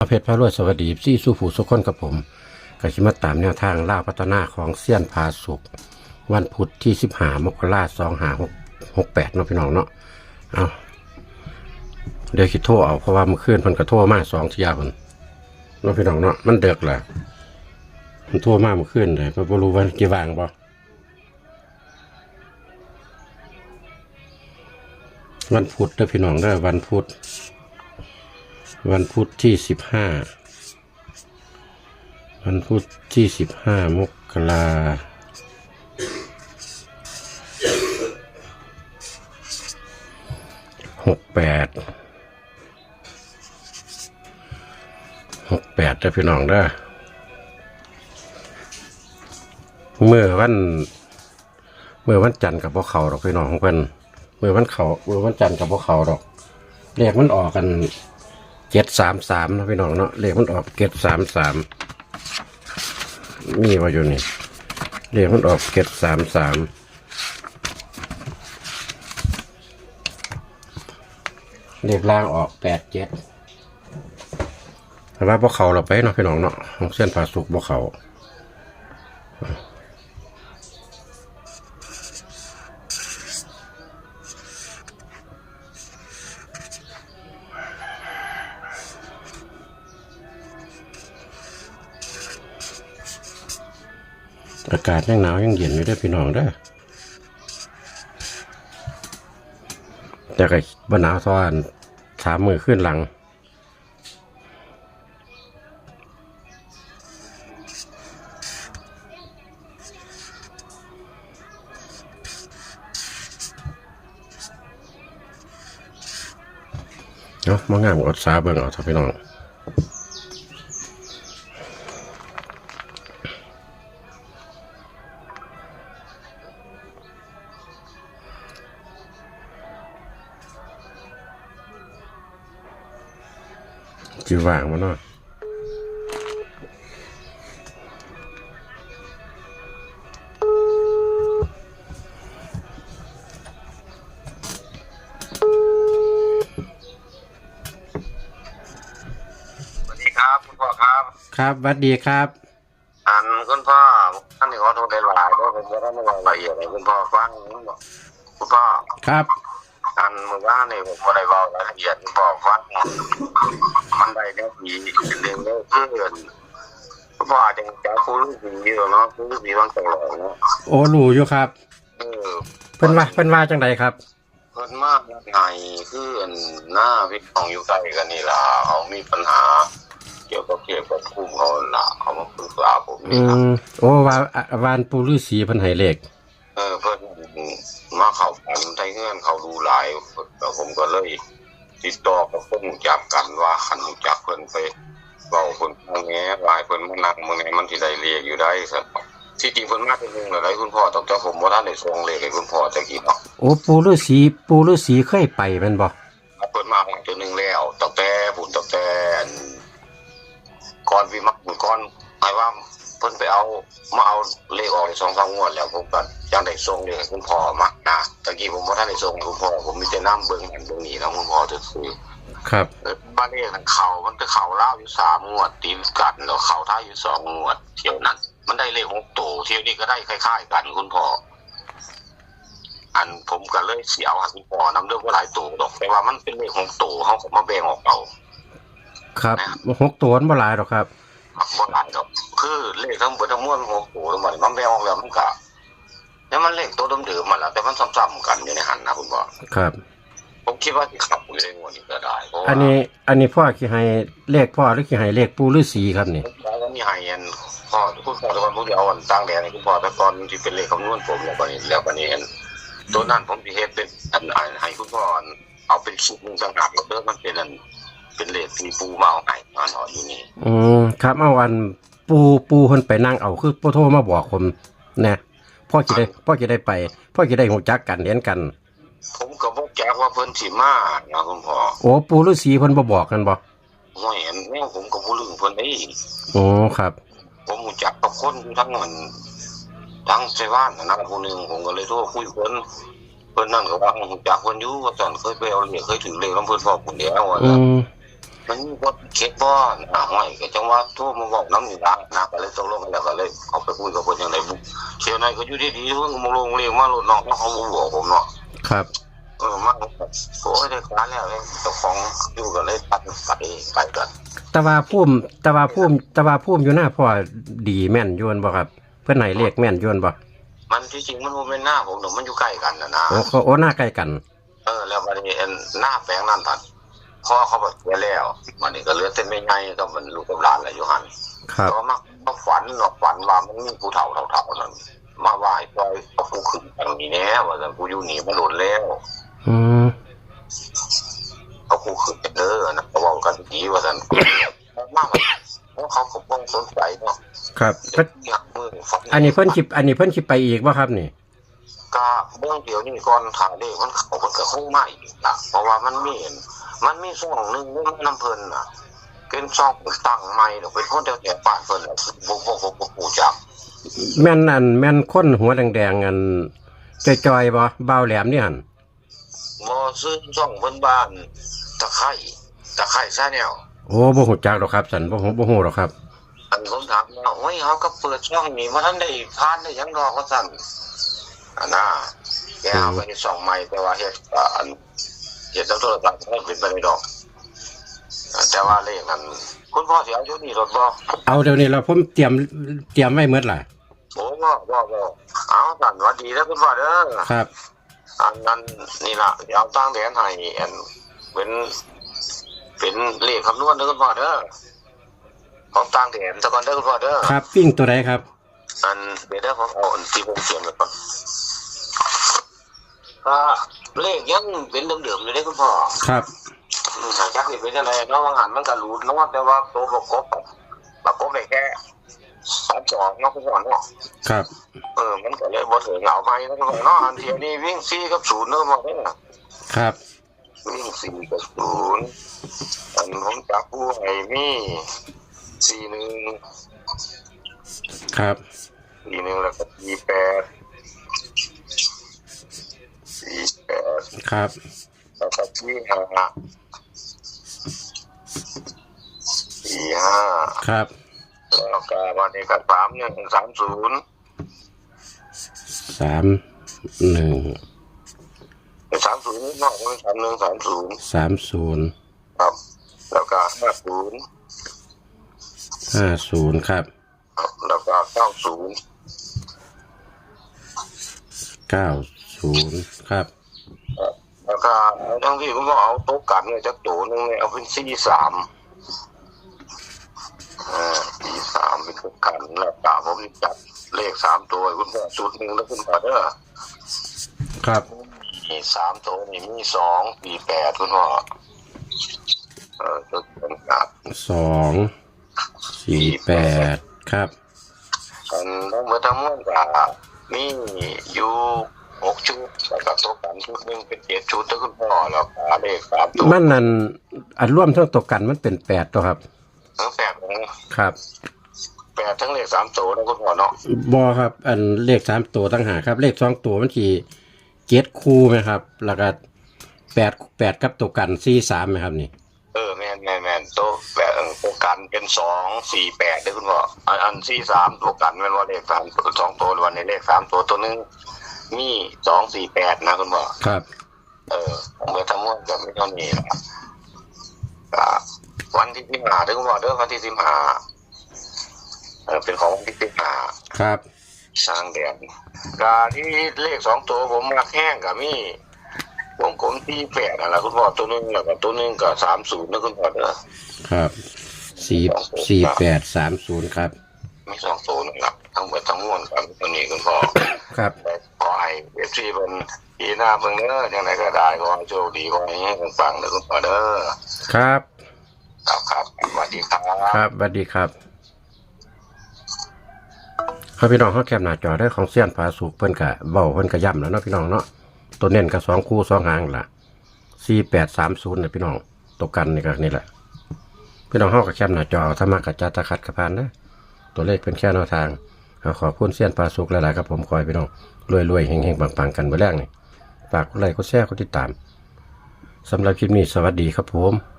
ประเพชรพระรวยสวัสดีซี่สู้ผู้สุขคนกับผมก็ชิมาตามแนวทางล่าวพัฒนาของเซียนพาสุกวันพุธที่สิบหามกราสองหาหกหกแปดเนาะพี่น้องเนาะเอาเดี๋ยวคิดโทรเอาเพราะว่าเมื่อคืนมันก็โทรมากสองทียาคนเนาะพี่น้องเนาะมันเดือกแหละมันโทรมาเมื่อคืนเลยไม่รู้ว่ากี่วางบ่วันพุธเด้อพี่น้องเด้อวันพุธ วันพุธที่สิบห้าวันพุธที่สิบห้ามกราหกแปดหกแปดเด้อพี่น้องเด้เมื่อวัน เมื่อวันจันทร์กับพวกเขาดอกพี่น้องของเพิ่นเมื่อวันเขาเมื่อวันจันทร์กับพวกเขาดอกเรียกมันออกกัน เจ็ดสามสามนะพี่น้องเนาะเลขมันออกเจ็ดสามสามมีมาอยู่นี่เลขมันออกเจ็ดสามสามเลขล่างออกแปดเจ็ดแต่ว่าพวกเขาเราไปเนาะพี่น้องเนาะของเส้นผ่าสุกพวกเขา อากาศยังหนาวยังเย็นอยู่เด้พี่น้องเด้อแต่ก็บ่หนาวซ้อนสามมือขึ้นหลัง เนาะมางามอดสาเบิ่งเอาเถอะพี่น้อง จีว่างมาเนาะสวัสดีครับคุณพ่อครับ ครับหวัดดีครับ อันคุณพ่อท่านนี่ขอโทษได้หลายด้วยผมจะได้ไม่รายละเอียดให้คุณพ่อฟังคุณพ่อ ครับ อันเมื่อวานนี่ผมก็ได้เล่ารายละเอียดคุณพ่อฟังมันได้แค่ผีเรื่องเรื่องเพื่อนคุณพ่ออาจจะจะคุยผีอยู่เนาะคุยผีบางตลอดเนาะโอ้รู้อยู่ครับเออเพิ่นว่าเพิ่นว่าจังไดครับเพิ่นมากไงคืออันหน้าพี่น้องอยู่ใกล้กันนี่ล่ะเขามีปัญหา เกี่ยวกับเกี่ยวกับภูมิเขาล่ะเขามาปรึกษาผมอืนี่ครับมโอ้ว่าอะวานปูฤาษีเพิ่นให้เลขเออเพิ่น มาเขาฝันไทเงื่อนเขาดูหลายแล้วผมก็เลย ติดต่อกับคนรู้จักกันว่าขันรู้จักเพิ่นไปเว้าเพิ่นทางแง่วายเพิ่นมานั่งเมื่อไงมันสิได้เรียกอยู่ได้สักที่จริงเพิ่นมาเป็นหนึงแล้วได้คุณพ่อต้องเจ้าผมบ่ทันได้ส่งเลขให้คุณพ่อจะกี่เนาะโอ้ปูฤาษีปูฤาษีเคยไปแม่นบ่เพิ่นมาตัวหนึงแล้วตั้งแต่พุ่นตั้งแต่อันก่อนวิมักก่อนหมายว่า เพิ่นไปเอามาเอาเลขออกสองสามงวดแล้วผมก็ยังได้ส่งเลขให้คุณพ่อมานะตะกี้ผมบ่ทันได้ส่งให้คุณพ่อผมมีแต่น้ำเบิ่งอันเบิ่งนี่นะคุณพ่อจะซื้อครับเออบ้านเลขทางเขามันก็เขาเล่าวอยู่สามงวดตีนกันแล้วเขาท่าอยู่สองงวดเที่ยวนั้น มันได้เลขหกตัวเที่ยวนี้ก็ได้คล้ายๆกันคุณพ่ออันผมก็เลยเสียเอาให้คุณพ่อนำเรื่องว่าหลายตัวดอกแต่ว่ามันเป็นเลขหกตัวเขาก็มาแบ่งออกเอาครับหกตัวมันบ่หลายหรอกครับ บ่หลายดอกคือเลขทั้งหมดทั้งมวลหกตัวทั้งหมดมันแบ่งออกแล้วมันก็แล้วมันเลขตัวเดิมๆมาแล้วแต่มันซ้ำๆกันอยู่ในหันนะคุณพ่อครับ ผมคิดว่าที่ขับอยู่ในงวดนี้ก็ได้เพราะว่าอันนี้ อันนี้พ่อสิให้เลขพ่อหรือสิให้เลขปูฤาษีครับนี่แล้วก็มีไฮเอ็นพ่อคุณพ่อตะกอนผมจะเอาอันตั้งแดงให้คุณพ่อตะกอนที่เป็นเลขคำนวณผมแล้วก็นี่แล้วก็นี่เห็นตัวนั้นผมสิเฮ็ดเป็นอันอันให้คุณพ่ออันเอาเป็นชุดหนึงต่างหากแล้วเด้อมันเป็นอัน เป็นเลขที่ปูมาเอาให้มาหน่อยอยู่นี่อืมครับเอาวันปูปูเพิ่นไปนั่งเอาคือพ่อโทรมาบอกผมนะพ่อจะได้พ่อจะได้ไป พ่อจะได้หูจักกันเห็นกัน ผมก็บ่แก้ว่าเพิ่นสิมานะคุณพ่อโอ้ปูฤาษีเพิ่นบ่บอกกันบ่ห้วยอันแม่ผมก็บ่ลืมเพิ่นได้โอ้ครับ ผมรู้จักกับคนอยู่ทั้งมันทั้งไซว่านนะผู้หนึงผมก็เลยโทรคุยกับเพิ่นเพิ่นนั่นก็ว่ารู้จักเพิ่นอยู่ว่าตอนเคยไปเอาเลขเคยถือเลขนํเพิ่นพอคนเดียวว่าอืนะม มันมีคนเช็คบ่อนอะห้อยก็จังว่าโทั่วมาบอกน้ำนี่ละนะก็เลยตกลงกันแล้วก็เลยเอาไปคุยกับคนยังไงบุเชียวในก็อยู่ดีๆเพิ่งมาลงเรียกมาโลดน้องเขาบ่บอกผมเนาะครับเออมาโอ้ยได้การแล้วเองเจ้าของอยู่ก็เลยตัดไปไปกันแต่ว่าพุ่มแต่ว่าพุ่มแต่ว่าพุ่มอยู่หน้าพ่อดีแม่นอยวนบ่ครับ เพื่อนไหนเลขแม่นอยวนบ่มันที่จริงมันบ่เป็นหน้าผมหนูมันอยู่ใกล้กันนะนะโอ้เขาโอ้หน้าใกล้กัน เออแล้ววันนี้อันหน้าแปลงนั่นทัน พ่อเขาแบบเสียแล้ววันนี้ก็เหลือเต้นไม่ไงก็มันลูกกับหลานอะไรอยู่หันครับก็มามาฝันเนาะฝันว่ามันมีผู้เฒ่าเฒ่าๆนั่นมาไหว้ปล่อยเอาผู้ขึ้นทางนี้แน่ว่าแต่กูอยู่นี่มันหล่นแล้ว อืมเอาผู้ขึ้นเด้อนะก็เว้ากันดีว่าซั่นมากแล้วเขาก็บ่สนใจเนาะครับเพิ่เพิ่นนอยากมือฝันอันนี้เพิ่นสิอันนี้เพิ่นสิไปอีกบ่ครับนี่ก็เบื้องเดียวนี่ก่อนถ่ายเลขมันเขามันก็คงมาอีกนะเพราะว่ามันมีเห็น มันมีช่องหนึ่งมันน้ำเพลินน่ะเป็นช่องตั้งใหม่ดอกเป็นคนแถวๆบ้านเพิ่นน่ะบ่บ่บ่บ่ฮู้จักแม่นอันแม่นคนหัวแดงๆอันจอยๆบ่เบาแหลมนี่หั่นบ่ซื้อช่องเพิ่นบ้านตะไคร้ตะไคร้ซะแนวโอ้บ่ฮู้จักหรอกครับสันบ่ฮู้บ่ฮู้หรอกครับ อันผมถามว่าโอ้ยเฮาก็เปิดช่องนี้บ่ทันได้ผ่านได้หยังดอกว่าซั่นอันน่ะแกเอาไปช่องใหม่แต่ว่าเฮ็ดอัน เฮ็ดทางโทรศัพท์มันเป็นไปได้ดอกอ่าแต่ว่าเลขนั้นคุณพ่อสิเอาอยู่นี่รถบ่เอาเดี๋ยวนี้เราผมเตรียมเตรียมไว้หมดล่ะโอ้บ่บ่บ่เอาสั่นหวัดดีแล้วคุณพ่อเด้อครับ อันนั้นนี่ล่ะเดี๋ยวเอาตั้งแดนให้อันเป็นเป็นเลขคำนวณเด้อคุณพ่อเด้อของตั้งแดนตะก่อนเด้อคุณพ่อเด้อครับปิ้งตัวใดครับ อันเดี๋ยวเด้อผมเอาอันที่ผมเขียนไว้ก่อนก็ เลขยังเป็นเดิมๆอยู่เด้อคุณพ่อครับอืมหาจักสิเป็นอะไรเนาะว่างหันมันก็รู้เนาะแต่ว่าตัวประกบประกบได้แค่สามสองเนาะคุณพ่อเนาะครับ เออมันก็เลยบ่ถึงเอาไปแล้วก็เนาะอันเทียนี่วิ่งสี่กับศูนย์เนาะมาเนี่ยครับวิ่งสี่กับศูนย์อันผมจับผู้ให้มีสี่หนึ่งครับสี่หนึ่งแล้วก็สี่แปด สี่แปดครับแล้วก็สี่ห้าสี่ห้าครับแล้วก็วันนี้ก็สามหนึ่งสามศูนย์สามหนึ่งสามศูนย์นอกมันสามหนึ่งสามศูนย์สามศูนย์ครับ แล้วก็ห้าศูนย์ห้าศูนย์ครับครับแล้วก็เก้าศูนย์เก้า ศูนย์ครับ แล้วก็ทั้งที่ผมก็เอาโต๊ะกันเนี่ยจะโต๊ะนึงเนี่ยเอาเป็นสี่สามอ่าสี่สามเป็นโต๊ะกันแล้วก็ผมจัดเลขสามตัวให้คุณพ่อชุดหนึ่งแล้วคุณพ่อเด้อครับ มีสามตัวนี่มีสองสี่แปดคุณพ่อเออตัวเป็นกับ สอง สี่แปด ครับ อันทั้งหมดทั้งมวลก็มีอยู่ หกชุดแล้วก็โต๊ะกันชุดหนึ่งเป็นเจ็ดชุดแล้วคุณพ่อแล้วก็เลขสามตัวมันนั่นอันร่วมทั้งตกกันมันเป็นแปดตัวครับ ทั้งแปดนะครับแปดทั้งเลขสามตัวนะคุณพ่อเนาะบอครับ อันเลขสามตัวตั้งหากครับ เลขสองตัวมันทีเจ็ดคู่ไหมครับ แล้วก็แปดแปดกับตัวกันสี่สามไหมครับนี่เออแมนแมนแมนตัวแปดเออตัวกันเป็นสองสี่แปดเลยคุณพ่ออันอันสี่สามตัวกันแม่นว่าเลขสามตัวสองตัววันในเลขสามตัวตัวหนึง มีสองสี่แปดนะคุณพ่อครับ เออเมื่อทั้งหมดก็ไม่เท่านี้ละอ่าวันที่สิบห้าเด้อคุณพ่อเด้อวันที่สิบห้าเออเป็นของวันที่สิบห้าครับสร้างแดนกาที่เลขสองตัวผมมักแห้งกับมีวงกลมที่แปดอะไรคุณพ่อตัวหนึงแล้วก็ตัวหนึงก็สามศูนย์นะคุณพ่อเด้อครับสี่สี่แปดสามศูนย์ครับ มีสองตัวนึงครับทั้งหมดทั้งมวลครับตัวนี้คุณพ่อครับขอให้เอ ฟซีเป็นปีหน้าเพิ่งเด้อยังไงก็ได้ขอให้โชคดีขอให้ให้ฟังๆเด้อคุณพ่อเด้อครับ ครับครับสวัสดีครับ ครับสวัสดีครับครับพี่น้องเขาแคบหน้าจอได้ของเสี้ยนผาสุกเพิ่นกะเบ้าเพิ่นกะย่ำแล้วเนาะพี่น้องเนาะตัวเน้นก็สองคู่สองหางล่ะสี่แปดสามศูนย์เนี่ยพี่น้องตัวกันนี่ก็นี่แหละพี่น้องเขาก็แคบหน้าจอเอาถ้ามากกับจัดตะขัดกระพานนะตัวเลขเป็นแค่แนวทางเอา ขอบคุณเสี้ยนปลาสุกหลายๆครับผมคอยพี่น้องรวยๆเฮงๆปังๆกันเมื่อแรกนี่ฝากกดไลค์กดแชร์กดติดตามสำหรับคลิปนี้สวัสดีครับผม